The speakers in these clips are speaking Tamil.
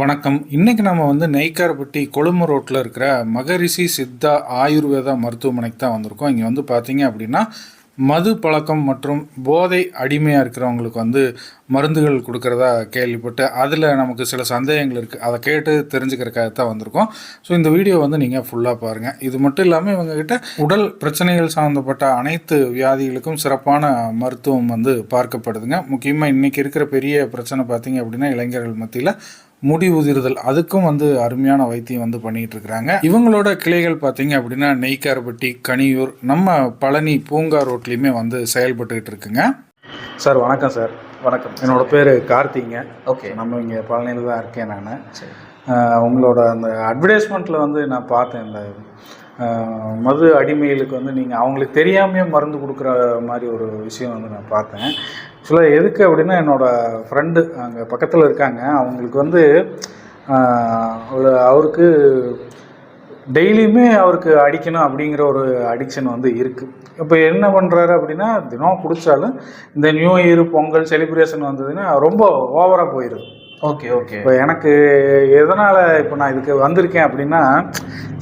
வணக்கம். இன்றைக்கி நம்ம வந்து நெய்க்காரப்பட்டி கொழும்பு ரோட்டில் இருக்கிற மகரிஷி சித்தா ஆயுர்வேதா மருத்துவமனைக்கு தான் வந்திருக்கோம். இங்கே வந்து பார்த்தீங்க அப்படின்னா மது பழக்கம் மற்றும் போதை அடிமையாக இருக்கிறவங்களுக்கு வந்து மருந்துகள் கொடுக்கறதா கேள்விப்பட்டு அதில் நமக்கு சில சந்தேகங்கள் இருக்குது அதை கேட்டு தெரிஞ்சுக்கிறக்காக தான் வந்திருக்கோம். ஸோ இந்த வீடியோ வந்து நீங்கள் ஃபுல்லாக பாருங்கள் இது மட்டும் இல்லாமல் இவங்ககிட்ட உடல் பிரச்சனைகள் சம்மந்தப்பட்ட அனைத்து வியாதிகளுக்கும் சிறப்பான மருத்துவம் வந்து பார்க்கப்படுதுங்க. முக்கியமாக இன்றைக்கி இருக்கிற பெரிய பிரச்சனை பார்த்தீங்க அப்படின்னா இளைஞர்கள் மத்தியில் முடி உதிர்தல். அதுக்கும் வந்து அருமையான வைத்தியம் வந்து பண்ணிட்டு இருக்கிறாங்க இவங்களோட கிளைகள் பார்த்தீங்க அப்படின்னா நெய்க்காரப்பட்டி கனியூர் நம்ம பழனி பூங்கா ரோட்லேயுமே வந்து செயல்பட்டுக்கிட்டு இருக்குங்க சார் வணக்கம் சார். வணக்கம். என்னோட பேர் கார்த்திங்க. ஓகே. நம்ம இங்கே பழனியில் தான் இருக்கேன் நான். உங்களோட அந்த அட்வர்டைஸ்மெண்ட்டில் வந்து நான் பார்த்தேன் இந்த மது அடிமைகளுக்கு வந்து நீங்கள் அவங்களுக்கு தெரியாமையே மருந்து கொடுக்குற மாதிரி ஒரு விஷயம் வந்து நான் பார்த்தேன். ஆக்சுவலாக எதுக்கு அப்படின்னா என்னோடய ஃப்ரெண்டு அங்கே பக்கத்தில் இருக்காங்க. அவங்களுக்கு வந்து அவருக்கு டெய்லியுமே அவருக்கு அடிக்கணும் அப்படிங்கிற ஒரு அடிக்ஷன் வந்து இருக்குது இப்போ என்ன பண்ணுறாரு அப்படின்னா தினம் குடித்தாலும் இந்த நியூ இயர் பொங்கல் செலிப்ரேஷன் வந்ததுன்னா ரொம்ப ஓவராக போயிடுது ஓகே ஓகே. இப்போ எனக்கு எதனால் இப்போ நான் இதுக்கு வந்திருக்கேன் அப்படின்னா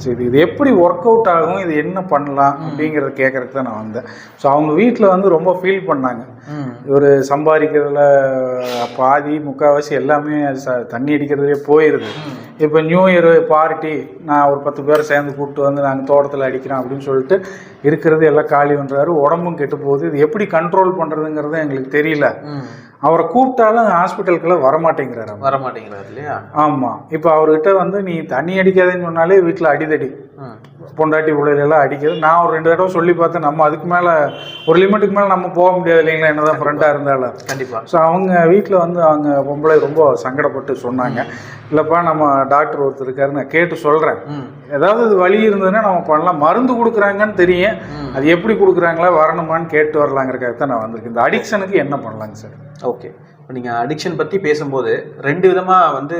சரி இது எப்படி ஒர்க் அவுட் ஆகும் இது என்ன பண்ணலாம் அப்படிங்கிறத கேட்கறதுக்கு தான் நான் வந்தேன். ஸோ அவங்க வீட்டில் வந்து ரொம்ப ஃபீல் பண்ணாங்க. இவர் சம்பாதிக்கிறதுல பாதி முக்கால்வாசி எல்லாமே ச தண்ணி அடிக்கிறதுலே போயிடுது இப்போ நியூ இயர் பார்ட்டி நான் ஒரு பத்து பேர் சேர்ந்து கூப்பிட்டு வந்து நாங்கள் தோட்டத்தில் அடிக்கிறோம் அப்படின்னு சொல்லிட்டு இருக்கிறது எல்லாம் காலி பண்ணுறாரு உடம்பும் கெட்டு போகுது. இது எப்படி கண்ட்ரோல் பண்ணுறதுங்கிறது எங்களுக்கு தெரியல. அவரை கூப்பிட்டாலும் ஹாஸ்பிட்டலுக்குள்ள வரமாட்டேங்கிறாரு அவர். வர மாட்டேங்கிறாரு இல்லையா? ஆமாம் இப்போ அவர்கிட்ட வந்து நீ தண்ணி அடிக்காதேன்னு சொன்னாலே வீட்டில் அடிதடி. பொண்டாட்டி பிள்ளைகளெல்லாம் அடிக்கிறது. நான் ஒரு ரெண்டு தடவை சொல்லி பார்த்தேன் நம்ம அதுக்கு மேலே ஒரு லிமிட்டுக்கு மேலே நம்ம போக முடியாது இல்லைங்களா? என்னதான் ஃப்ரெண்டாக இருந்தாலும். கண்டிப்பா. ஸோ அவங்க வீட்டில் வந்து அவங்க பொம்பளை ரொம்ப சங்கடப்பட்டு சொன்னாங்க. இல்லைப்பா நம்ம டாக்டர் ஒருத்தர் இருக்காரு நான் கேட்டு சொல்கிறேன் ஏதாவது இது வழி இருந்ததுன்னா நம்ம பண்ணலாம். மருந்து கொடுக்குறாங்கன்னு தெரியும். அது எப்படி கொடுக்குறாங்களா வரணுமான்னு கேட்டு வரலாங்கிறக்காக தான் நான் வந்திருக்கேன். இந்த அடிக்ஷனுக்கு என்ன பண்ணலாங்க சார் ஓகே நீங்கள் அடிக்ஷன் பற்றி பேசும்போது ரெண்டு விதமாக வந்து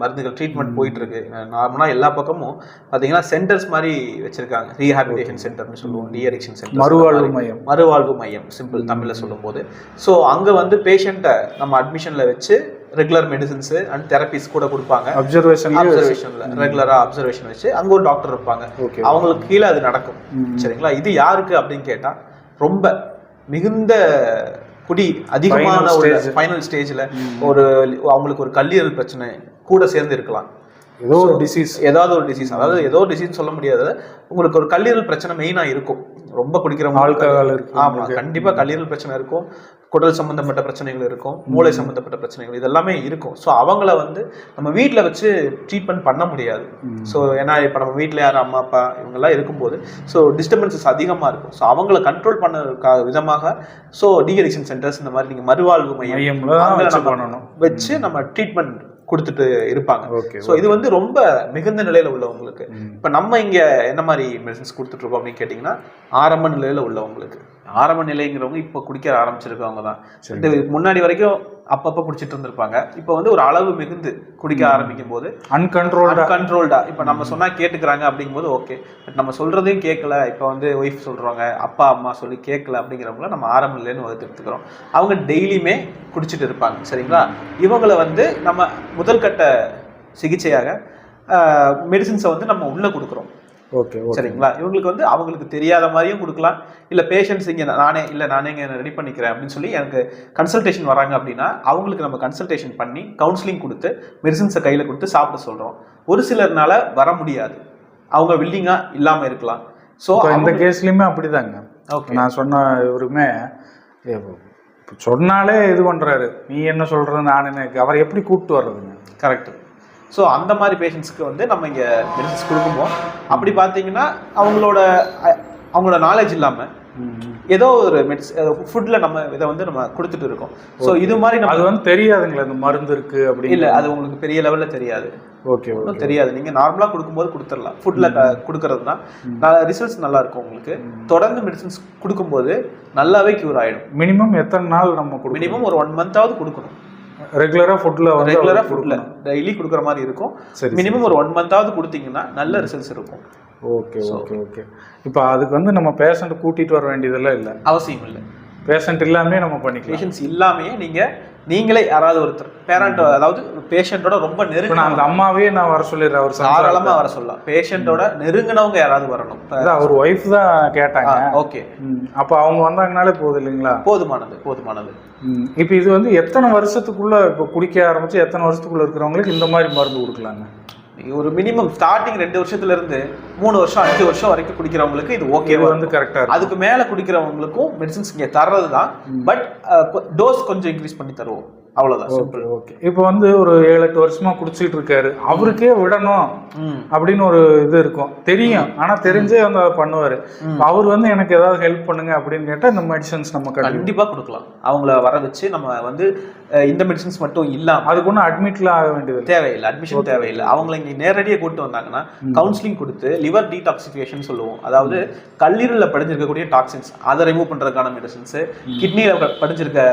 மருந்துகள் ட்ரீட்மெண்ட் போயிட்டு இருக்கு நார்மலாக எல்லா பக்கமும் பார்த்தீங்கன்னா சென்டர்ஸ் மாதிரி வச்சிருக்காங்க. ரீஹாபிலிட்டேஷன் சென்டர்னு சொல்லுவோம். டி அடிக்ஷன் சென்டர் மறுவாழ்வு மையம். மறுவாழ்வு மையம் சிம்பிள் தமிழில் சொல்லும்போது. ஸோ அங்கே வந்து பேஷண்ட்டை நம்ம அட்மிஷனில் வச்சு ரெகுலர் மெடிசின்ஸ் அண்ட் தெரபிஸ் கூட கொடுப்பாங்க. அப்சர்வேஷன் அப்சர்வேஷன்ல ரெகுலரா அப்சர்வேஷன் வச்சு அங்க ஒரு டாக்டர் இருப்பாங்க. ஓகே அவங்களுக்கு கீழே அது நடக்கும். சரிங்களா? இது யாருக்கு அப்படின்னு கேட்டா ரொம்ப மிகுந்த குடி அதிகமான ஒரு. ஃபைனல் ஸ்டேஜ்ல ஒரு அவங்களுக்கு ஒரு கல்லீரல் பிரச்சனை கூட சேர்ந்து இருக்கலாம் ஏதோ ஒரு டிசீஸ் ஏதாவது ஒரு டிசீஸ் அதாவது ஏதோ டிசீஸ் சொல்ல முடியாது. உங்களுக்கு ஒரு கல்லீரல் பிரச்சனை மெயினா இருக்கும். ரொம்ப குடிக்கிறவங்க ஆல்கஹால் இருக்கு ஆமா கண்டிப்பா கல்லீரல் பிரச்சனை இருக்கும். குடல் சம்பந்தப்பட்ட பிரச்சனைகள் இருக்கும். மூளை சம்பந்தப்பட்ட பிரச்சனைகள் இது எல்லாமே இருக்கும். ஸோ அவங்கள வந்து நம்ம வீட்டில் வச்சு ட்ரீட்மெண்ட் பண்ண முடியாது. ஸோ ஏன்னா இப்போ நம்ம வீட்டில் யார் அம்மா அப்பா இவங்கெல்லாம் இருக்கும்போது ஸோ டிஸ்டர்பன்சஸ் அதிகமாக இருக்கும். ஸோ அவங்கள கண்ட்ரோல் பண்ண விதமாக ஸோ டிஅடிக்ஷன் சென்டர்ஸ் இந்த மாதிரி நீங்கள் மறுவாழ்வு மையம் பண்ணணும். வச்சு நம்ம ட்ரீட்மெண்ட் கொடுத்துட்டு இருப்பாங்க. ஓகே ஸோ இது வந்து ரொம்ப மிகுந்த நிலையில உள்ளவங்களுக்கு. இப்போ நம்ம இங்க என்ன மாதிரி மெடிசன்ஸ் கொடுத்துட்டு இருக்கோம் அப்படின்னு கேட்டிங்கன்னா ஆரம்ப நிலையில உள்ளவங்களுக்கு. ஆரம்ப நிலைங்கிறவங்க இப்போ குடிக்க ஆரம்பிச்சிருக்கவங்க தான். இதுக்கு முன்னாடி வரைக்கும் அப்பப்போ குடிச்சிட்டு இருந்திருப்பாங்க. இப்போ வந்து ஒரு அளவு மிகுந்து குடிக்க ஆரம்பிக்கும் போது அன்கண்ட்ரோல்டா கண்ட்ரோல்டா இப்போ நம்ம சொன்னா கேட்டுக்கிறாங்க அப்படிங்கும்போது ஓகே பட் நம்ம சொல்றதையும் கேட்கல. இப்போ வந்து ஒய்ஃப் சொல்றாங்க அப்பா அம்மா சொல்லி கேட்கல அப்படிங்கிறவங்கள நம்ம ஆரம்ப நிலைன்னு வகுத்து எடுத்துக்கிறோம் அவங்க டெய்லியுமே குடிச்சிட்டு இருப்பாங்க. சரிங்களா? இவங்கள வந்து நம்ம முதல் கட்ட சிகிச்சையாக மெடிசின்ஸை வந்து நம்ம உள்ள கொடுக்குறோம். ஓகே ஓகே சரிங்களா? இவங்களுக்கு வந்து அவங்களுக்கு தெரியாத மாதிரியும் கொடுக்கலாம். இல்லை பேஷண்ட்ஸ் இங்கே நானே இல்லை நானே இங்கே ரெடி பண்ணிக்கிறேன் அப்படின்னு சொல்லி எனக்கு கன்சல்டேஷன் வராங்க அப்படின்னா அவங்களுக்கு நம்ம கன்சல்டேஷன் பண்ணி கவுன்சிலிங் கொடுத்து மெடிசின்ஸை கையில் கொடுத்து சாப்பிட சொல்கிறோம் ஒரு சிலர்னால வர முடியாது. அவங்க வில்லிங்காக இல்லாமல் இருக்கலாம். ஸோ இந்த கேஸ்லயுமே அப்படிதாங்க. ஓகே நான் சொன்ன இவருமே சொன்னாலே இது பண்றாரு. நீ என்ன சொல்றது நான் என்ன அவர் எப்படி கூப்பிட்டு வர்றதுங்க? கரெக்ட் ஸோ அந்த மாதிரி பேஷண்ட்ஸ்க்கு வந்து நம்ம இங்கே மெடிசின்ஸ் கொடுக்கும்போது அப்படி பார்த்தீங்கன்னா அவங்களோட அவங்களோட நாலேஜ் இல்லாமல் ஏதோ ஒரு மெடிஸ் ஃபுட்டில் நம்ம இதை வந்து நம்ம கொடுத்துட்டு இருக்கோம். ஸோ இது மாதிரி நம்ம அது வந்து தெரியாதுங்களா இந்த மருந்து இருக்கு அப்படி இல்ல அது உங்களுக்கு பெரிய லெவல்ல தெரியாது. ஓகே ஒன்றும் தெரியாது. நீங்க நார்மலா கொடுக்கும்போது கொடுத்துடலாம். ஃபுட்ல கொடுக்கறதுனா ரிசல்ட்ஸ் நல்லா இருக்கும் உங்களுக்கு. தொடர்ந்து மெடிசன்ஸ் கொடுக்கும்போது நல்லாவே கியூர் ஆயிடும். மினிமம் எத்தனை நாள் நம்ம மினிமம் ஒரு ஒன் மந்தாவது கொடுக்கணும். ரெகுலரா ஃபுட்ல வந்து ரெகுலரா ஃபுட்ல டெய்லி கொடுக்குற மாதிரி இருக்கும். சரி மினிமம் ஒரு ஒன் மந்தாவது கொடுத்தீங்கன்னா நல்ல ரிசல்ட்ஸ் இருக்கும். ஓகே ஓகே ஓகே இப்போ அதுக்கு வந்து நம்ம பேஷண்ட் கூட்டிட்டு வர வேண்டியதெல்லாம் இல்லை. அவசியம் இல்லை. பேஷண்ட் இல்லாமே நம்ம பண்ணிக்கலாம். பேஷண்ட்ஸ் இல்லாமையே நீங்க நீங்களே யாராவது ஒருத்தர் பேரண்ட் அதாவது பேஷண்டோட ரொம்ப நான் அந்த அம்மாவே நான் வர சொல்லிடுறேன் அவர் சம்பளம் தாராளமா வர சொல்லலாம். பேஷண்டோட நெருங்கினவங்க யாராவது வரணும். அவர் ஒய்ஃப் தான் கேட்டாங்க. ஓகே அப்போ அவங்க வந்தாங்கனாலே போதும் இல்லைங்களா? போதுமானது போதுமானது. இப்போ இது வந்து எத்தனை வருஷத்துக்குள்ள இப்போ குடிக்க ஆரம்பிச்சு எத்தனை வருஷத்துக்குள்ள இருக்கிறவங்களுக்கு இந்த மாதிரி மருந்து கொடுக்கலாங்க? ஒரு மினிமம் ஸ்டார்டிங் ரெண்டு வருஷத்துல இருந்து மூணு வருஷம் அஞ்சு வருஷம் வரைக்கும் குடிக்கிறவங்களுக்கு இது ஓகே வந்து கரெக்டா அதுக்கு மேல குடிக்கிறவங்களுக்கும் மெடிசின்ஸ் இங்க தர்றது தான் பட் டோஸ் கொஞ்சம் இன்க்ரீஸ் பண்ணி தருவோம். அவ்வளவுதான். சிம்பிள் ஓகே இப்போ வந்து ஒரு ஏழு எட்டு வருஷமா குடிச்சிட்டு இருக்காரு. அவருக்கே விடணும் அப்படின்னு ஒரு இது இருக்கும். தெரியும். ஆனா தெரிஞ்சே வந்து அதை பண்ணுவாரு. அவர் வந்து எனக்கு ஏதாவது ஹெல்ப் பண்ணுங்க அப்படின்னு கேட்டா இந்த மெடிசன்ஸ் நம்ம கண்டிப்பா கொடுக்கலாம். அவங்கள வர வச்சு நம்ம வந்து இந்த மெடிசின்ஸ் மட்டும் இல்லாம அதுக்கு ஒன்றும் அட்மிட்லாம் ஆக வேண்டியது. தேவையில்லை. அட்மிஷன் தேவையில்லை. அவங்கள இங்க நேரடியாக கூட்டு வந்தாங்கன்னா கவுன்சிலிங் கொடுத்து லிவர் டீடாக்சிஃபிகேஷன் சொல்லுவோம். அதாவது கல்லீரல்ல படிஞ்சிருக்கக்கூடிய டாக்ஸின்ஸ் அதை ரிமூவ் பண்றதுக்கான மெடிசன்ஸ் கிட்னியில படிஞ்சிருக்க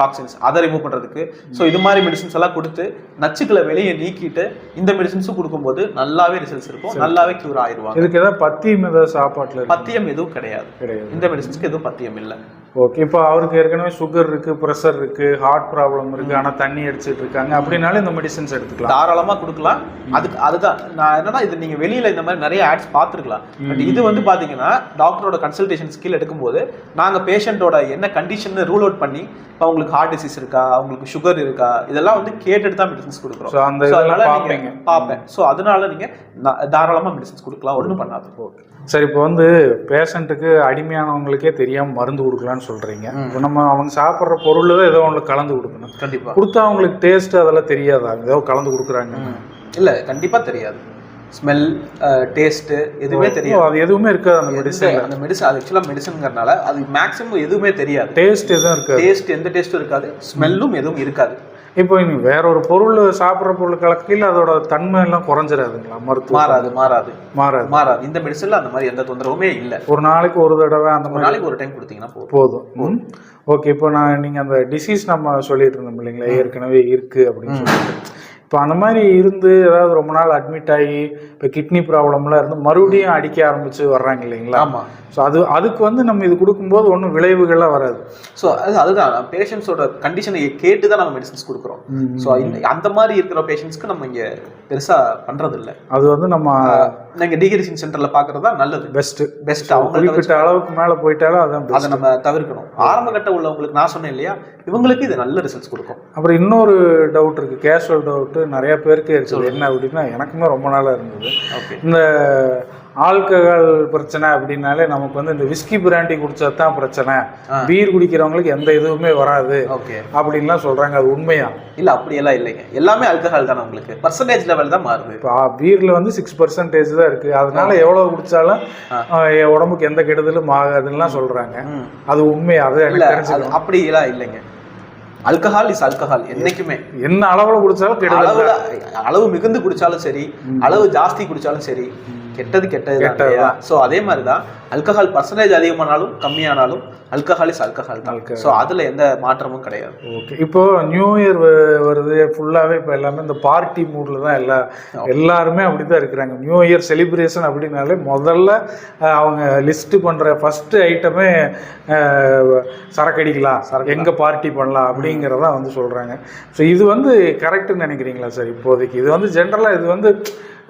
டாக்ஸின்ஸ் அதை ரிமூவ் பண்றதுக்கு. ஸோ இது மாதிரி மெடிசன்ஸ் எல்லாம் கொடுத்து நச்சுக்களை வெளியே நீக்கிட்டு இந்த மெடிசன்ஸும் கொடுக்கும்போது நல்லாவே ரிசல்ட்ஸ் இருக்கும். நல்லாவே கியூர் ஆயிடுவாங்க இதுக்கு ஏதாவது பத்தியம் ஏதாவது சாப்பாட்டுல பத்தியம் எதுவும் கிடையாது. கிடையாது. இந்த மெடிசன்ஸ்க்கு எதுவும் பத்தியம் இல்லை. ஓகே இப்போ அவருக்கு ஏற்கனவே சுகர் இருக்கு ப்ரெஷர் இருக்கு ஹார்ட் ப்ராப்ளம் இருக்கு ஆனா தண்ணி அடிச்சிட்டு இருக்காங்க. அப்படின்னாலே இந்த மெடிசன்ஸ் எடுத்துக்கலாம். தாராளமா கொடுக்கலாம். அதுக்கு அதுதான் நான் என்னன்னா இது நீங்க வெளியில இந்த மாதிரி நிறைய ஆட்ஸ் பார்த்துருக்கலாம். பட் இது வந்து பாத்தீங்கன்னா டாக்டரோட கன்சல்டேஷன் ஸ்கில் எடுக்கும்போது நாங்க பேஷண்ட்டோட என்ன கண்டிஷன் ரூல் அவுட் பண்ணி இப்போ அவங்களுக்கு ஹார்ட் டிசீஸ் இருக்கா அவங்களுக்கு சுகர் இருக்கா இதெல்லாம் வந்து கேட்டுட்டு தான் மெடிசன்ஸ் கொடுக்குறோம். ஸோ அந்த அதனால பார்ப்பீங்க. நீங்க பார்ப்பேன். ஸோ அதனால நீங்க நா- தாராளமா மெடிசன்ஸ் கொடுக்கலாம் ஒன்றும் பண்ணாது ஓகே சரி இப்போ வந்து பேஷண்ட்டுக்கு அடிமையானவங்களுக்கே தெரியாம மருந்து கொடுக்கலான்னு சொல்றீங்க. இப்போ நம்ம அவங்க சாப்பிட்ற பொருள் ஏதோ ஒன்று கலந்து கொடுக்கணும். கண்டிப்பா. கொடுத்தா அவங்களுக்கு டேஸ்ட் அதெல்லாம் தெரியாதா? ஏதோ கலந்து கொடுக்குறாங்க. இல்ல கண்டிப்பா தெரியாது. ஸ்மெல் டேஸ்ட் எதுவுமே தெரியாது. அது எதுவுமே இருக்காது அந்த மெடிசன் அந்த மெடிசன் அது ஆக்சுவலாக மெடிசன்ங்கிறனால அது மேக்ஸிமம் எதுவுமே தெரியாது. டேஸ்ட் எதுவும் இருக்காது. டேஸ்ட் எந்த டேஸ்ட்டும் இருக்காது. ஸ்மெல்லும் எதுவும் இருக்காது. இப்போ நீ வேற ஒரு பொருள் சாப்பிட்ற பொருள் கலக்கையில் அதோட தன்மை எல்லாம் குறைஞ்சிடாதுங்களா? மருத்துவம் மாறாது மாறாது. மாறாது. மாறாது. இந்த மெடிசன்ல அந்த மாதிரி எந்த தொந்தரவுமே இல்லை. ஒரு நாளைக்கு ஒரு தடவை அந்த ஒரு மாதிரி நாளைக்கு ஒரு டைம் கொடுத்தீங்கன்னா போதும். போதும். ஓகே இப்போ நான் நீங்கள் அந்த டிசீஸ் நம்ம சொல்லிட்டு இருந்தோம் இல்லைங்களா? ஏற்கனவே இருக்குது அப்படின்னு சொல்லிட்டு. இப்போ அந்த மாதிரி இருந்து ஏதாவது ரொம்ப நாள் அட்மிட் ஆகி இப்போ கிட்னி ப்ராப்ளம்லாம் இருந்து மறுபடியும் அடிக்க ஆரம்பிச்சு வர்றாங்க இல்லைங்களா? ஆமா. ஸோ அது அதுக்கு வந்து நம்ம இது கொடுக்கும்போது ஒன்றும் விளைவுகள்லாம் வராது. ஸோ அது அதுதான். பேஷண்ட்ஸோட கண்டிஷனை கேட்டு தான் நம்ம மெடிசன்ஸ் கொடுக்குறோம். ஸோ அந்த மாதிரி இருக்கிற பேஷண்ட்ஸ்க்கு நம்ம இங்க பெருசா பண்றது இல்ல அது வந்து நம்ம நீங்க டீஹைட்ரேஷன் சென்டர்ல பாக்குறது தான் நல்லது. பெஸ்ட்டு பெஸ்ட் அவங்க குறிப்பிட்ட அளவுக்கு மேலே போயிட்டாலும் அதான். அதை நம்ம தவிர்க்கணும். ஆரம்ப கட்ட உள்ளவங்களுக்கு நான் சொன்னேன் இல்லையா? இவங்களுக்கு இது நல்ல ரிசல்ட்ஸ் கொடுக்கும். அப்புறம் இன்னொரு டவுட் இருக்கு. கேஷுவல் டவுட் நிறைய பேருக்கு இருக்குது. என்ன அப்படின்னா எனக்குமே ரொம்ப நாளாக இருந்தது. இந்த ஆல்கஹால் பிரச்சனை அப்படின்னாலே நமக்கு வந்து இந்த விஸ்கி பிராண்டி குடிச்சா தான் பிரச்சனை பீர் குடிக்கிறவங்களுக்கு எந்த இதுவுமே வராது. ஓகே. அப்படின்லாம் சொல்றாங்க. அது உண்மையா? இல்ல அப்படியெல்லாம் இல்லைங்க. எல்லாமே ஆல்கஹால் தானே உங்களுக்கு. பர்சன்டேஜ் லெவல் தான் மாறுது. இப்போ பீர்ல வந்து சிக்ஸ் பர்சன்டேஜ் தான் இருக்கு. அதனால எவ்வளவு குடிச்சாலும் உடம்புக்கு எந்த கெடுதலும் ஆகாதுன்னுலாம் சொல்றாங்க. அது உண்மை அது இல்ல எனக்கு தெரிஞ்சு அது அப்படி எல்லாம் இல்லைங்க. ஆல்கஹால் இஸ் ஆல்கஹால் என்னைக்குமே. என்ன அளவுல குடிச்சாலும் அளவுல அளவு மிகுந்து குடிச்சாலும் சரி அளவு ஜாஸ்தி குடிச்சாலும் சரி கெட்டது கெட்டது ஸோ அதே மாதிரி தான் ஆல்கஹால் பர்சன்டேஜ் அதிகமானாலும் கம்மியானாலும் ஆல்கஹால் இஸ் ஆல்கஹால் தான். ஸோ அதுல எந்த மாற்றமும் கிடையாது. ஓகே இப்போ நியூ இயர் வருது ஃபுல்லாகவே இப்போ எல்லாமே இந்த பார்ட்டி மூடில் தான் எல்லா எல்லாருமே அப்படி தான் இருக்கிறாங்க. நியூ இயர் செலிப்ரேஷன் அப்படின்னாலே முதல்ல அவங்க லிஸ்ட் பண்ணுற ஃபஸ்ட்டு ஐட்டமே சரக்கடிக்கலாம். எங்கே பார்ட்டி பண்ணலாம் அப்படிங்கிறதான் வந்து சொல்கிறாங்க ஸோ இது வந்து கரெக்டுன்னு நினைக்கிறீங்களா சார் இப்போதைக்கு? இது வந்து ஜென்ரலாக இது வந்து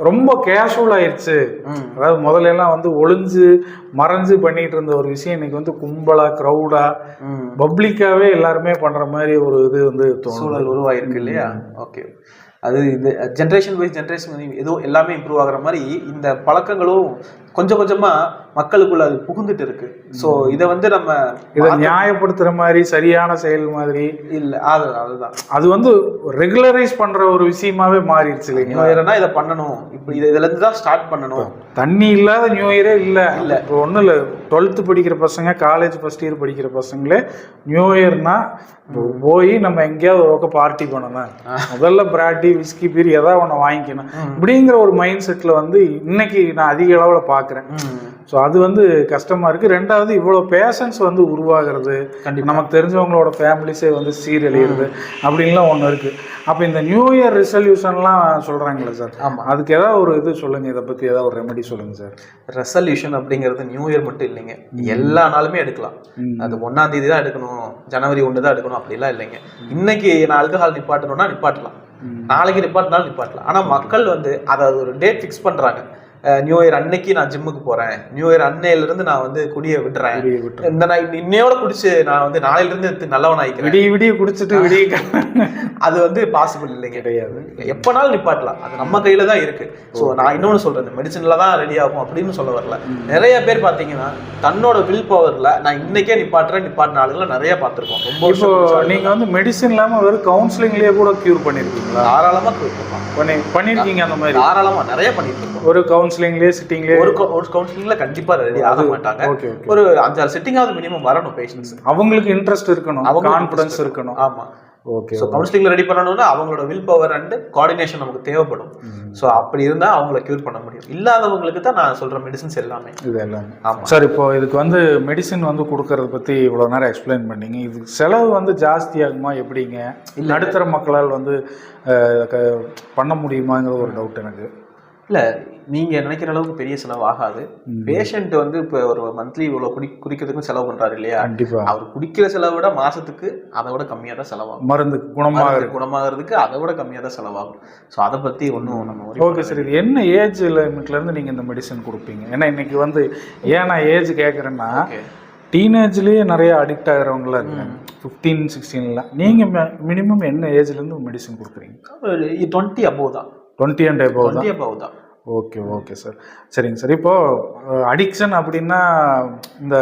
ரொம்ப கேஷுவல் ஆயிடுச்சு. அதாவது முதல்ல எல்லாம் வந்து ஒளிஞ்சு மறைஞ்சு பண்ணிட்டு இருந்த ஒரு விஷயம் இன்னைக்கு வந்து கும்பலா க்ரௌடா. பப்ளிக்காவே எல்லாருமே பண்ற மாதிரி ஒரு இது வந்து சூழல் உருவாயிருக்கு இல்லையா? ஓகே. அது இது ஜென்ரேஷன் வைஸ் ஜென்ரேஷன் ஏதோ எல்லாமே இம்ப்ரூவ் ஆகுற மாதிரி இந்த பழக்கங்களும் கொஞ்சம் கொஞ்சமா மக்களுக்குள்ள அது புகுந்துட்டு இருக்கு. ஸோ இதை வந்து நம்ம இதை நியாயப்படுத்துற மாதிரி சரியான செயல் மாதிரி. இல்ல அது அதுதான். அது வந்து ரெகுலரைஸ் பண்ற ஒரு விஷயமாவே மாறிடுச்சு இல்லைங்களா? நியூ இயர்னா இதை பண்ணணும். இப்படி இது இதுல இருந்து தான் ஸ்டார்ட் பண்ணணும். தண்ணி இல்லாத நியூ இயரே இல்லை. இல்லை. இப்போ ஒன்றும் இல்லை. டுவெல்த்து படிக்கிற பசங்க காலேஜ் ஃபர்ஸ்ட் இயர் படிக்கிற பசங்களே நியூ இயர்னா போய் நம்ம எங்கேயாவது ஒரு பக்கம் பார்ட்டி பண்ணணும். முதல்ல பிராட்டி விஸ்கி பீர் ஏதாவது ஒன்று வாங்கிக்கணும். இப்படிங்கிற ஒரு மைண்ட் செட்டில் வந்து இன்னைக்கு நான் அதிக அளவில் பார்க்குறேன். ஸோ அது வந்து கஷ்டமா இருக்கு. ரெண்டாவது இவ்வளோ பேஷன்ஸ் வந்து உருவாகிறது. கண்டிப்பா. நமக்கு தெரிஞ்சவங்களோட ஃபேமிலிஸே வந்து சீரழியிறது அப்படின்லாம் ஒன்று இருக்கு. அப்போ இந்த நியூ இயர் ரெசல்யூஷன்லாம் சொல்றாங்களே சார்? ஆமா. அதுக்கு ஏதாவது ஒரு இது சொல்லுங்க. இதை பத்தி ஏதாவது ஒரு ரெமெடி சொல்லுங்க சார். ரெசல்யூஷன் அப்படிங்கிறது நியூ இயர் மட்டும் இல்லைங்க. எல்லா நாளுமே எடுக்கலாம். அது ஒன்னாம் தேதி தான் எடுக்கணும். ஜனவரி ஒன்று தான் எடுக்கணும். அப்படிலாம் இல்லைங்க. இன்னைக்கு நான் ஆல்கஹால் நிப்பாட்டணும்னா நிப்பாட்டலாம். நாளைக்கு நிப்பாட்டினாலும் நிப்பாட்டலாம். ஆனா மக்கள் வந்து அதை ஒரு டேட் ஃபிக்ஸ் பண்றாங்க. நியூ இயர் அன்னைக்கு நான் ஜிம்முக்கு போறேன். நியூ இயர் அன்னையில இருந்து நான் வந்து குடியை விடுறேன் விடிய விட்டு இந்த நான் இன்னையோட குடிச்சு நான் வந்து நாளையில இருந்து நல்லவன் ஆயிக்கிறேன். விடிய விடிய குடிச்சிட்டு விடிய அது வந்து பாசிபிள் இல்லைங்க. கிடையாது. எப்பனாலும் நிப்பாட்டலாம். அது நம்ம கையில தான் இருக்கு. ஸோ நான் இன்னொன்னு சொல்றேன். மெடிசன்ல தான் ரெடி ஆகும் அப்படின்னு சொல்ல வரல. நிறைய பேர் பாத்தீங்கன்னா தன்னோட வில் பவர்ல நான் இன்னைக்கே நிப்பாட்டுறேன். நிப்பாட்டின ஆளுங்களை நிறைய பார்த்திருக்கோம். ரொம்ப இப்போ. நீங்க வந்து மெடிசின் இல்லாம வெறும் கவுன்சிலிங்லயே கூட கியூர் பண்ணிருக்கீங்களா? தாராளமா கொடுக்கலாம் பண்ணி பண்ணிருக்கீங்க அந்த மாதிரி? தாராளமா நிறைய பண்ணிட்டு இருக்கோம் ஒரு கவுன்சிலிங்லயே சிட்டிங்லயே ஒரு co- ஒரு கவுன்சிலிங்ல கண்டிப்பா ரெடி ஆக மாட்டாங்க. ஒரு அஞ்சாறு செட்டிங்காவது மினிமம் வரணும் பேஷன்ஸ் அவங்களுக்கு இன்ட்ரெஸ்ட் இருக்கணும் அவங்களுக்கு கான்ஃபிடன்ஸ் இருக்கணும். ஆமா. ஓகே ஸோ கவுன்சிலிங்ல ரெடி பண்ணணும்னா அவங்களோட வில் பவர் அண்ட் கோஆர்டினேஷன் நமக்கு தேவைப்படும். ஸோ அப்படி இருந்தா அவங்கள கியூர் பண்ண முடியும். இல்லாதவங்களுக்கு தான் நான் சொல்ற மெடிசன்ஸ் எல்லாமே. இது எல்லாமே. ஆமா. சார் இப்போ இதுக்கு வந்து மெடிசின் வந்து கொடுக்கறத பத்தி இவ்வளவு நேரம் எக்ஸ்பிளைன் பண்ணீங்க. இது செலவு வந்து ஜாஸ்தி ஆகுமா எப்படிங்க? நடுத்தர மக்களால் வந்து பண்ண முடியுமாங்கிற ஒரு டவுட் எனக்கு. இல்ல நீங்க நினைக்கிற அளவுக்கு பெரிய செலவு ஆகாது. பேஷண்ட் வந்து இப்போ ஒரு மந்த்லி இவ்வளவு குடி குடிக்கிறதுக்கும் செலவு பண்றாரு இல்லையா? கண்டிப்பா. அவர் குடிக்கிற செலவை விட மாசத்துக்கு அதை விட கம்மியா தான் செலவாகும். மருந்து குணமாக குணமாகறதுக்கு அதை விட கம்மியா தான் செலவாகும். ஸோ அதை பத்தி ஒன்றும் நம்ம ஓகே சார். இது என்ன ஏஜ் லிமிட்ல இருந்து நீங்க இந்த மெடிசன் கொடுப்பீங்க? ஏன்னா இன்னைக்கு வந்து ஏன் நான் ஏஜ் கேட்குறேன்னா டீனேஜ்லேயே நிறைய அடிக்ட் ஆகிறவங்களாம் இருக்காங்க. ஃபிஃப்டீன் சிக்ஸ்டீன்லாம் நீங்கள் மினிமம் என்ன ஏஜ்லேருந்து மெடிசன் கொடுக்குறீங்க? டுவெண்ட்டி அபோவ் தான். டுவெண்ட்டி அண்ட் எபோவ் தான். அபோவ் தான். Okay okay sir. சரிங்க சார். இப்போது அடிக்ஷன் அப்படின்னா இந்த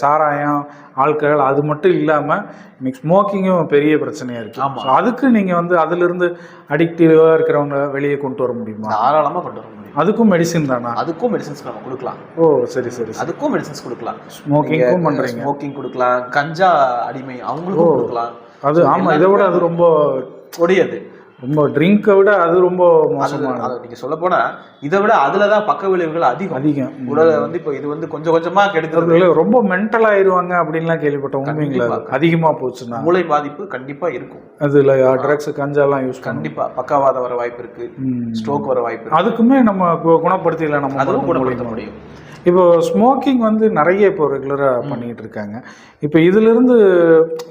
சாராயம் ஆல்கஹால் அது மட்டும் இல்லாமல் இன்னைக்கு ஸ்மோக்கிங்கும் பெரிய பிரச்சனையாக இருக்குது ஆமா. So, அதுக்கு நீங்கள் வந்து அதிலிருந்து அடிக்டிவாக இருக்கிறவங்க வெளியே கொண்டு வர முடியுமா? தாராளமா கொண்டு வர முடியும். அதுக்கும் மெடிசின் தானா? அதுக்கும் மெடிசன்ஸ் நம்ம கொடுக்கலாம். ஓ சரி சரி சரி. அதுக்கும் மெடிசன்ஸ் கொடுக்கலாம். ஸ்மோக்கிங்கும் பண்ணுறீங்க ஸ்மோக்கிங் கொடுக்கலாம். கஞ்சா அடிமை அவங்களுக்கும் கொடுக்கலாம். அது ஆமாம் இதை விட அது ரொம்ப கொடியது ரொம்ப ட்ரிங்கை விட அது ரொம்ப மோசமான அதை நீங்க சொல்ல போனா இதை விட அதுலதான் பக்க விளைவுகள் அதிகம். அதிகம். உடலை வந்து இப்போ இது வந்து கொஞ்சம் கொஞ்சமா கெடுக்கிறது. அதுல ரொம்ப மென்டல் ஆயிருவாங்க அப்படின்லாம் கேள்விப்பட்டேன் உண்மைங்களா? அது? அதிகமா போச்சுன்னா. மூளை பாதிப்பு கண்டிப்பா இருக்கும். அதுல ட்ரக்ஸ் கஞ்சாலாம் யூஸ் பண்ணி கண்டிப்பா பக்கவாதம் வர வாய்ப்பு இருக்கு. ஸ்ட்ரோக் வர வாய்ப்பு அதுக்குமே நம்ம குணப்படுத்திடலாம் நம்ம அதுவும் குணப்படுத்த. முடியும். இப்போ ஸ்மோக்கிங் வந்து நிறைய இப்போ ரெகுலராக பண்ணிட்டு இருக்காங்க இப்போ இதிலிருந்து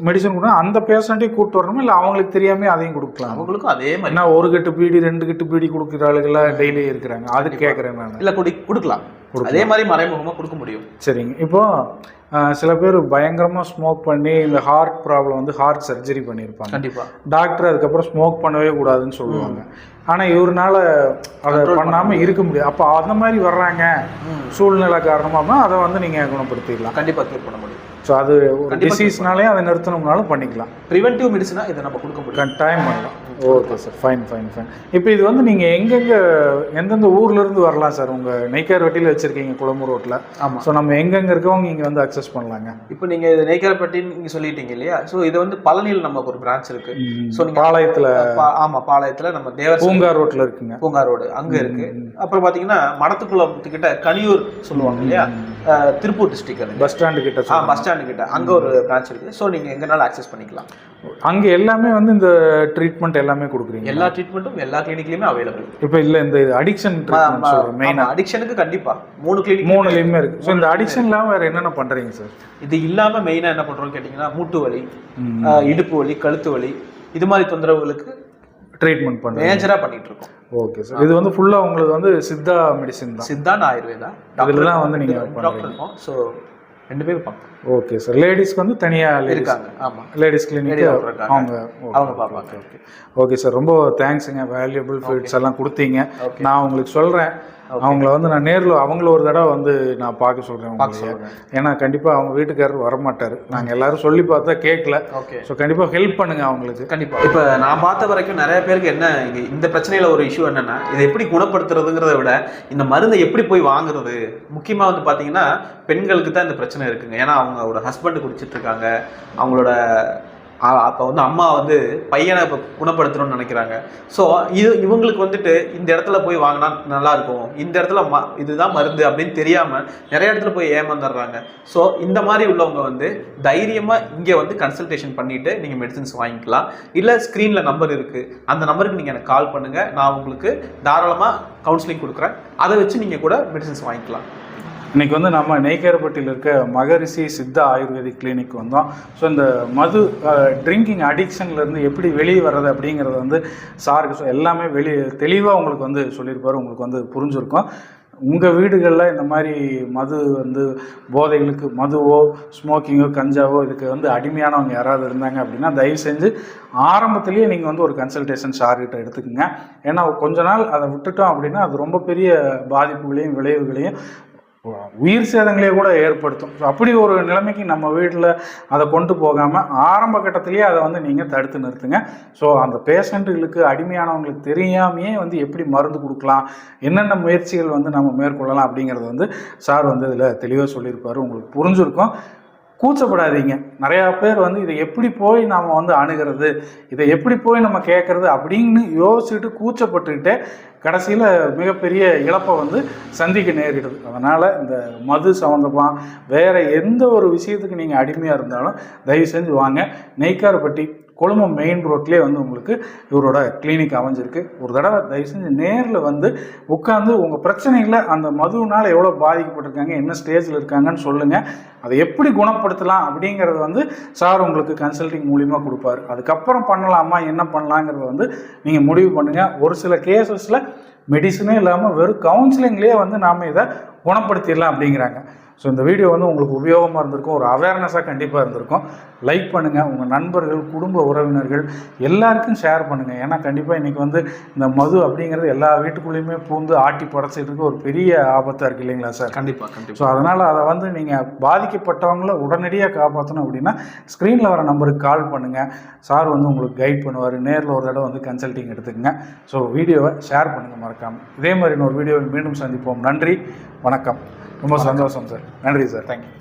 மெடிசன் கூட அந்த பேஷண்ட்டையும் கூப்பிட்டு வரணுமா? இல்லை அவங்களுக்கு தெரியாம அதையும் கொடுக்கலாம்? அவங்களுக்கும் அதே மாதிரி. ஏன்னா ஒரு கட்டு பீடி ரெண்டு கட்டு பீடி கொடுக்குற ஆளுகள்லாம் டெய்லி இருக்கிறாங்க. அது கேட்குறேன் நான். இல்ல குடி கொடுக்கலாம். அதே மாதிரி மறைமுகமா கொடுக்க முடியும். சரிங்க. இப்போ சில பேர் பயங்கரமாக ஸ்மோக் பண்ணி இந்த ஹார்ட் ப்ராப்ளம் வந்து ஹார்ட் சர்ஜரி பண்ணியிருப்பாங்க. கண்டிப்பா. டாக்டர் அதுக்கப்புறம் ஸ்மோக் பண்ணவே கூடாதுன்னு சொல்லுவாங்க. ஆனால் இவருனால அதை பண்ணாமல் இருக்க முடியாது. அப்போ அந்த மாதிரி வர்றாங்க. சூழ்நிலை காரணமாக அதை வந்து நீங்கள் குணப்படுத்திடலாம். கண்டிப்பா கியூர் பண்ண முடியும். ஸோ அது ஒரு டிசீஸ்னாலே அதை நிறுத்தணும்னாலும் பண்ணிக்கலாம். ப்ரிவென்டிவ் மெடிசனா இதை நம்ம கொடுக்க முடியும். கட்டாயம் பண்ணலாம். Okay sir fine fine fine இப்போ இது வந்து நீங்கள் எங்கெங்கே எந்தெந்த ஊர்ல இருந்து வரலாம் சார்? உங்கள் நெய்க்கார் வட்டியில் வச்சுருக்கீங்க குளம்பூர் ரோட்டில் ஆமா. ஸோ நம்ம எங்கெங்கே இருக்கவங்க இங்கே வந்து அக்சஸ் பண்ணலாங்க. இப்போ நீங்க இது நெய்க்காரப்பட்டின்னு நீங்க சொல்லிட்டீங்க இல்லையா? சோ இது வந்து பழனியில் நமக்கு ஒரு பிரான்ச் இருக்கு. ஸோ பாளையத்தில். பா- ஆமா பாளையத்துல நம்ம தேவர் பூங்கா ரோட்டில் இருக்குங்க. பூங்கா ரோடு அங்க இருக்கு. அப்புறம் பாத்தீங்கன்னா மடத்துக்குளம் கிட்ட கனியூர் சொல்லுவாங்க இல்லையா? திருப்பூர் டிஸ்ட்ரிக்ட் அது பஸ் ஸ்டாண்டு கிட்ட ஆ பஸ் ஸ்டாண்டு கிட்ட. அங்க ஒரு பிரான்ச் இருக்கு ஸோ நீங்க எங்கனாலும் ஆக்சஸ் பண்ணிக்கலாம். அங்கே எல்லாமே வந்து இந்த ட்ரீட்மெண்ட் எல்லாமே கொடுக்குறீங்க எல்லா ட்ரீட்மெண்ட்டும் எல்லா கிளினிக்லயுமே அவைலபிள் இப்போ இல்லை இந்த அடிக்ஷன் மெயினாக அடிக்ஷனுக்கு கண்டிப்பா. மூணு கிளினிக் மூணுலேயுமே இருக்குது ஸோ இந்த அடிக்ஷன் இல்லாமல் வேறு என்னென்ன பண்ணுறீங்க சார் இது இல்லாம மெயினா என்ன பண்றோம்னு கேட்டீங்கன்னா மூட்டு வலி இடுப்பு வலி கழுத்து வலி இது மாதிரி தொந்தரவுகளுக்கு ட்ரீட்மெண்ட் பண்ணுறீங்க மேஜரா பண்ணிட்டு இருக்கோம் ஓகே சார் இது வந்து ஃபுல்லாக உங்களுக்கு வந்து சித்தா மெடிசின் தான். சித்தான் ஆயுர்வேதா. இதுல தான் வந்து நீங்க டாக்டர் இருக்கோம். ஸோ ரெண்டு பேரும் பார்ப்போம். ஓகே சார் லேடிஸ்க்கு வந்து தனியாக இருக்காங்க ஆமா. Ladies clinic. அவங்க அவங்க பார்ப்பாங்க ஓகே ஓகே சார் ரொம்ப தேங்க்ஸுங்க வேல்யூபிள் ஃபீட்ஸ் எல்லாம் கொடுத்தீங்க. நான் உங்களுக்கு சொல்கிறேன் அவங்கள வந்து நான் நேரில் அவங்கள ஒரு தடவை வந்து நான் பார்க்க சொல்கிறேன் உங்களுக்கு சொல்லுங்க. ஏன்னா கண்டிப்பாக அவங்க வீட்டுக்காரர் வரமாட்டார். நாங்கள் எல்லாரும் சொல்லி பார்த்தா கேட்கல ஓகே ஸோ கண்டிப்பாக ஹெல்ப் பண்ணுங்க அவங்களுக்கு. கண்டிப்பா. இப்ப நான் பார்த்த வரைக்கும் நிறைய பேருக்கு என்ன இந்த பிரச்சனையில ஒரு இஷ்யூ என்னன்னா இதை எப்படி குணப்படுத்துறதுங்கிறத விட இந்த மருந்தை எப்படி போய் வாங்குறது? முக்கியமா வந்து பாத்தீங்கன்னா பெண்களுக்கு தான் இந்த பிரச்சனை இருக்குங்க. ஏன்னா அவங்களோட ஹஸ்பண்ட் குடிச்சிட்டு இருக்காங்க. அவங்களோட அப்போ வந்து அம்மா வந்து பையனை இப்போ குணப்படுத்தணும்னு நினைக்கிறாங்க. ஸோ இது இவங்களுக்கு வந்துட்டு இந்த இடத்துல போய் வாங்கினா நல்லாயிருக்கும் இந்த இடத்துல ம இதுதான் மருந்து அப்படின்னு தெரியாமல் நிறைய இடத்துல போய் ஏமாந்துடுறாங்க. ஸோ இந்த மாதிரி உள்ளவங்க வந்து தைரியமாக இங்கே வந்து கன்சல்டேஷன் பண்ணிவிட்டு நீங்கள் மெடிசின்ஸ் வாங்கிக்கலாம். இல்லை ஸ்க்ரீனில் நம்பர் இருக்குது அந்த நம்பருக்கு நீங்கள் எனக்கு கால் பண்ணுங்கள் நான் உங்களுக்கு தாராளமாக கவுன்சிலிங் கொடுக்குறேன். அதை வச்சு நீங்கள் கூட மெடிசின்ஸ் வாங்கிக்கலாம். இன்னைக்கு வந்து நம்ம நெய்கேரப்பட்டியில் இருக்க மகரிஷி சித்தா ஆயுர்வேதிக் கிளினிக் வந்தோம். ஸோ இந்த மது ட்ரிங்கிங் அடிக்ஷன்லேருந்து எப்படி வெளியே வர்றது அப்படிங்கிறத வந்து சாருக்கு எல்லாமே வெளியே தெளிவாக உங்களுக்கு வந்து சொல்லியிருப்பாரு உங்களுக்கு வந்து புரிஞ்சுருக்கும். உங்கள் வீடுகளில் இந்த மாதிரி மது வந்து போதைகளுக்கு மதுவோ ஸ்மோக்கிங்கோ கஞ்சாவோ இதுக்கு வந்து அடிமையானவங்க யாராவது இருந்தாங்க அப்படின்னா தயவு செஞ்சு ஆரம்பத்துலேயே நீங்கள் வந்து ஒரு கன்சல்டேஷன் சார்கிட்ட எடுத்துக்கோங்க. ஏன்னா கொஞ்ச நாள் அதை விட்டுட்டோம் அப்படின்னா அது ரொம்ப பெரிய பாதிப்புகளையும் விளைவுகளையும் உயிர் சேதங்களே கூட ஏற்படுத்தும். ஸோ அப்படி ஒரு நிலைமைக்கு நம்ம வீட்டில் அதை கொண்டு போகாமல் ஆரம்ப கட்டத்திலேயே அதை வந்து நீங்கள் தடுத்து நிறுத்துங்க. ஸோ அந்த பேஷண்ட்டுகளுக்கு அடிமையானவங்களுக்கு தெரியாமையே வந்து எப்படி மருந்து கொடுக்கலாம் என்னென்ன முயற்சிகள் வந்து நம்ம மேற்கொள்ளலாம் அப்படிங்கிறது வந்து சார் வந்து இதில் தெளிவாக சொல்லியிருப்பார். உங்களுக்கு புரிஞ்சிருக்கும். கூச்சப்படாதீங்க. நிறையா பேர் வந்து இதை எப்படி போய் நாம் வந்து அணுகிறது இதை எப்படி போய் நம்ம கேட்குறது அப்படின்னு யோசிச்சுட்டு கூச்சப்பட்டுக்கிட்டே கடைசியில் மிகப்பெரிய இழப்பை வந்து சந்திக்க நேரிடுது. அதனால் இந்த மது சம்மந்தமாக வேறு எந்த ஒரு விஷயத்துக்கு நீங்கள் அடிமையாக இருந்தாலும் தயவு செஞ்சு வாங்க. நெய்க்காரப்பட்டி கொழும்பம் மெயின் ரோட்லேயே வந்து உங்களுக்கு இவரோட கிளினிக் அமைஞ்சிருக்கு. ஒரு தடவை தயவு செஞ்சு நேரில் வந்து உட்காந்து உங்கள் பிரச்சனைகளை அந்த மதுவினால் எவ்வளோ பாதிக்கப்பட்டிருக்காங்க என்ன ஸ்டேஜில் இருக்காங்கன்னு சொல்லுங்கள் அதை எப்படி குணப்படுத்தலாம் அப்படிங்கிறது வந்து சார் உங்களுக்கு கன்சல்டிங் மூலியமாக கொடுப்பாரு. அதுக்கப்புறம் பண்ணலாமா என்ன பண்ணலாங்கிறத வந்து நீங்கள் முடிவு பண்ணுங்கள் ஒரு சில கேசஸில் மெடிசனே இல்லாமல் வெறும் கவுன்சிலிங்லேயே வந்து நாம் இதை குணப்படுத்திடலாம் அப்படிங்கிறாங்க. ஸோ இந்த வீடியோ வந்து உங்களுக்கு உபயோகமாக இருந்திருக்கும் ஒரு அவேர்னஸாக கண்டிப்பாக இருந்திருக்கும். லைக் பண்ணுங்கள் உங்கள் நண்பர்கள் குடும்ப உறவினர்கள் எல்லாருக்கும் ஷேர் பண்ணுங்கள் ஏன்னா கண்டிப்பாக இன்றைக்கி வந்து இந்த மது அப்படிங்கிறது எல்லா வீட்டுக்குள்ளேயுமே பூந்து ஆட்டி படைச்சிட்டு இருக்க ஒரு பெரிய ஆபத்தாக இருக்குது இல்லைங்களா சார் கண்டிப்பாக கண்டிப்பாக ஸோ அதனால் அதை வந்து நீங்கள் பாதிக்கப்பட்டவங்கள உடனடியாக காப்பாற்றணும் அப்படின்னா ஸ்க்ரீனில் வர நம்பருக்கு கால் பண்ணுங்கள் சார் வந்து உங்களுக்கு கைட் பண்ணுவார். நேரில் ஒரு தடவை வந்து கன்சல்டிங் எடுத்துக்கங்க. ஸோ வீடியோவை ஷேர் பண்ணுங்கள் மறக்காமல் இதே மாதிரி இன்னொரு வீடியோவில் மீண்டும் சந்திப்போம். நன்றி வணக்கம். ரொம்ப சந்தோஷம் சார். நன்றி சார். தேங்க்யூ